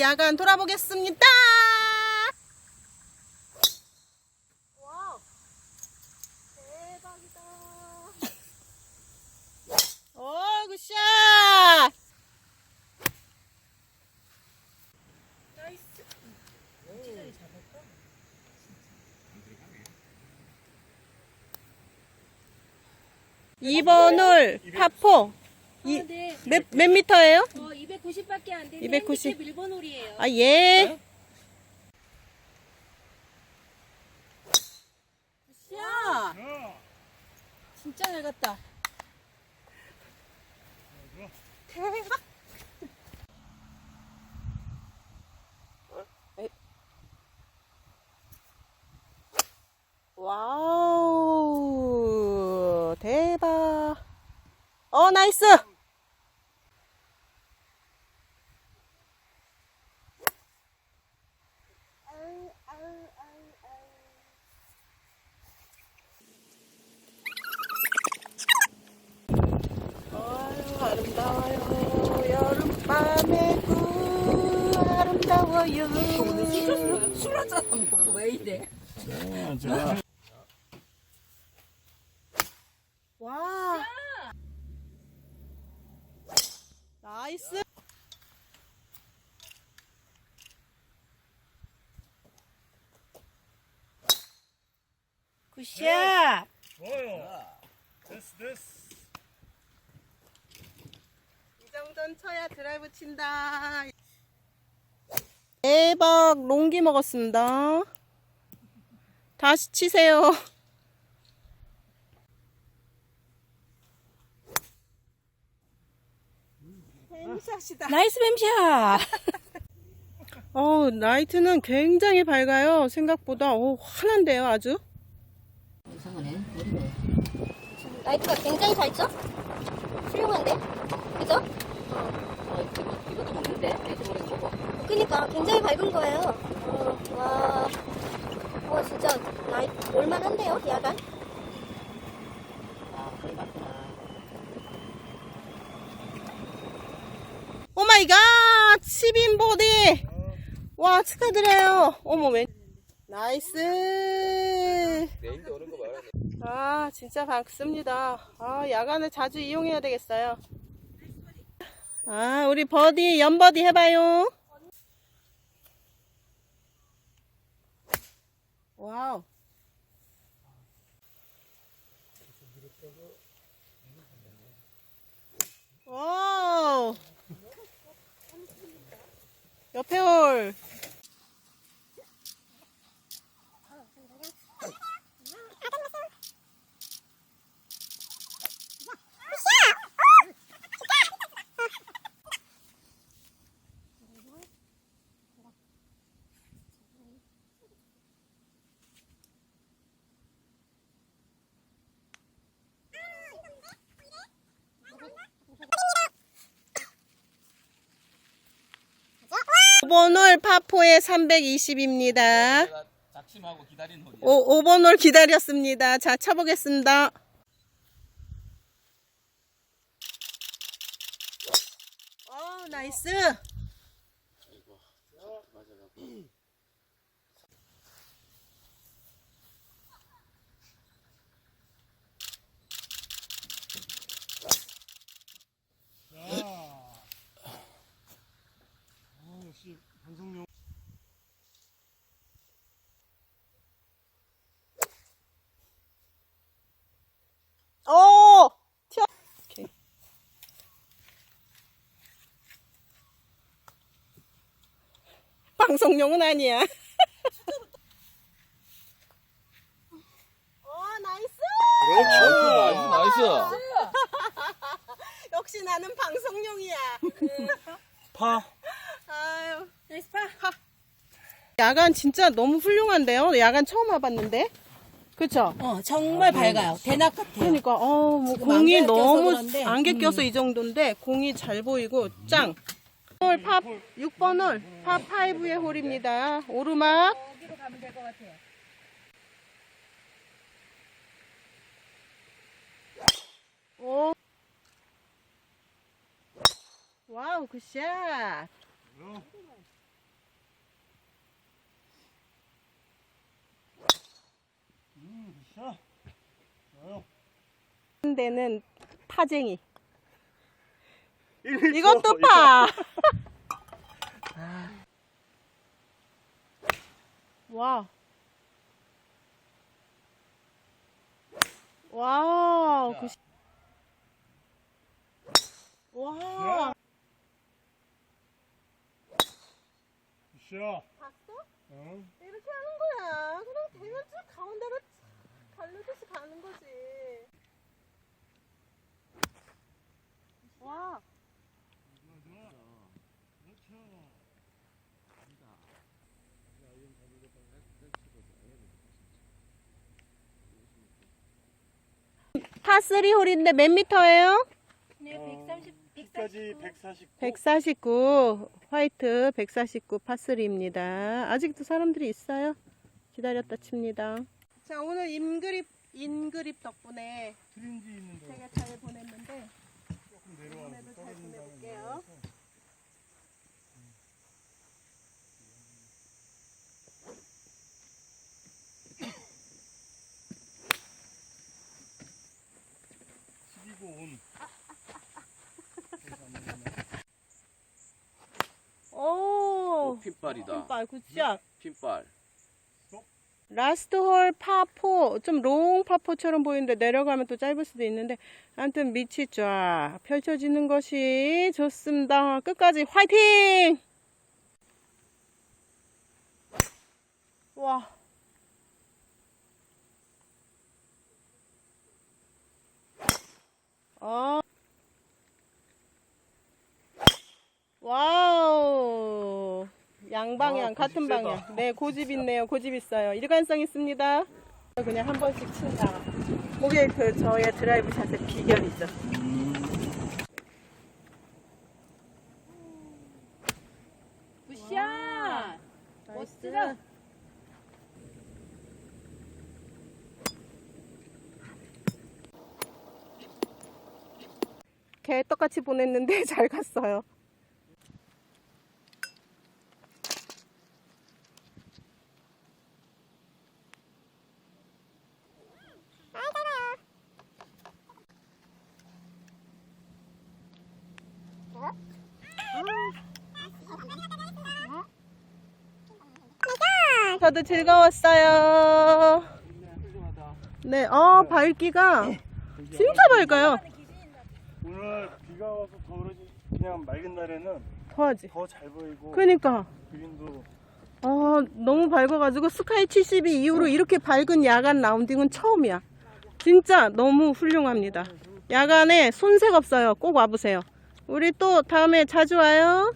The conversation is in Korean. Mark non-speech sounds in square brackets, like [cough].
야간 돌아보겠습니다. 와 대박이다. 오, 굿샷! 나이스. 2번 홀 파포. 이, 아, 네. 몇, 몇 미터예요? 어 290밖에 안 되는 290. 밀번 홀이에요. 아, 예. 야 진짜 잘 갔다. 대박. 와우. 대박. 어, 나이스. 아름다워요. 구 아름다워요. 술 한잔 먹고 왜 이래? 와. 나이스. 굿샷. 좋아요. 됐어, 됐어. 이 정도는 쳐야 드라이브 친다. 대박 롱기 먹었습니다. 다시 치세요. 뱀샷이다. 나이스 뱀샷. 어, 나이트는 굉장히 밝아요. 생각보다 오, 환한데요, 아주. 이상하네. 라이트가 굉장히 잘 쳐? 훌륭한데? 그죠? 어, 이거, 이것도 먹는데? 모레 먹어. 그니까 굉장히 밝은 거예요. 어, 와, 와 진짜 라이트 올만한데요, 야간? 아, 그래 맞구나. 마이 갓! 10인 보디! 와, 축하드려요. 어머, 웬. 나이스! 내일도 오는 거 봐라. 아, 진짜 밝습니다. 아, 야간을 자주 이용해야 되겠어요. 아, 우리 버디, 연버디 해봐요. 와우. 와 옆에 올. 5번 홀 파포의 320입니다. 작심하고 기다린 홀이요. 5번 홀 기다렸습니다. 자, 쳐보겠습니다. 어, 나이스. 방송용은 아니야. 오, 나이스! 나이스, 나이스. [laughs] 역시 나는 방송용이야. 파. 아유. 나이스 파. 야간 진짜 너무 훌륭한데요? 야간 처음 와봤는데? 그쵸? 어, 정말 밝아요. 대낮 같아요. 그러니까, 어, 뭐, 지금 공이 안개 껴서 너무, 그런데, 안개 음. 껴서 이 정도인데, 공이 잘 보이고, 짱! 홀, 팝, 6번 홀, 팝5의 홀입니다. 오르막. 여기로 가면 될 것 같아요. 데는 타쟁이. 1m. 이것도 파. [laughs] 와. 와우. 그 시- 와. 굿샷. 봤어? 응. 이렇게 하는 거야. 그냥 대면 쭉 가운데로 갈르듯이 가는 거지. 와. 파3 홀인데 몇 미터예요? 네, 130, 피까지 149. 149 화이트 149 파3입니다. 아직도 사람들이 있어요. 기다렸다 칩니다. 자 오늘 인그립 인그립 덕분에 트린지 있는데 제가 잘 보냈는데 조금 내려와서 이번에도 잘 떨어진다는 보내볼게요. 거라서. 튀기고 온. 오 핀발이다. 핀발 굿샷. 핀발. 라스트 홀 파4 좀롱 파4처럼 보이는데 내려가면 또 짧을 수도 있는데 아무튼 밑이 쫙 펼쳐지는 것이 좋습니다. 끝까지 화이팅! 와. 어. 와우. 양방향, 와, 고집 같은 세다. 방향. 네, 고집 있네요. 고집 있어요. 일관성 있습니다. 그냥 한 번씩 친다. 그게 그 저의 드라이브 샷의 비결이죠. 굿샷. 멋지다. 개 똑같이 보냈는데 [laughs] 잘 갔어요. 저도 즐거웠어요. 네, 어, 밝기가 진짜 밝아요. 오늘 비가 와서 더 그러지 그냥 맑은 날에는 더하지. 더 잘 보이고 그러니까. 그린도 아, 너무 밝아가지고 스카이 72 이후로 이렇게 밝은 야간 라운딩은 처음이야. 진짜 너무 훌륭합니다. 야간에 손색 없어요. 꼭 와보세요. 우리 또 다음에 자주 와요.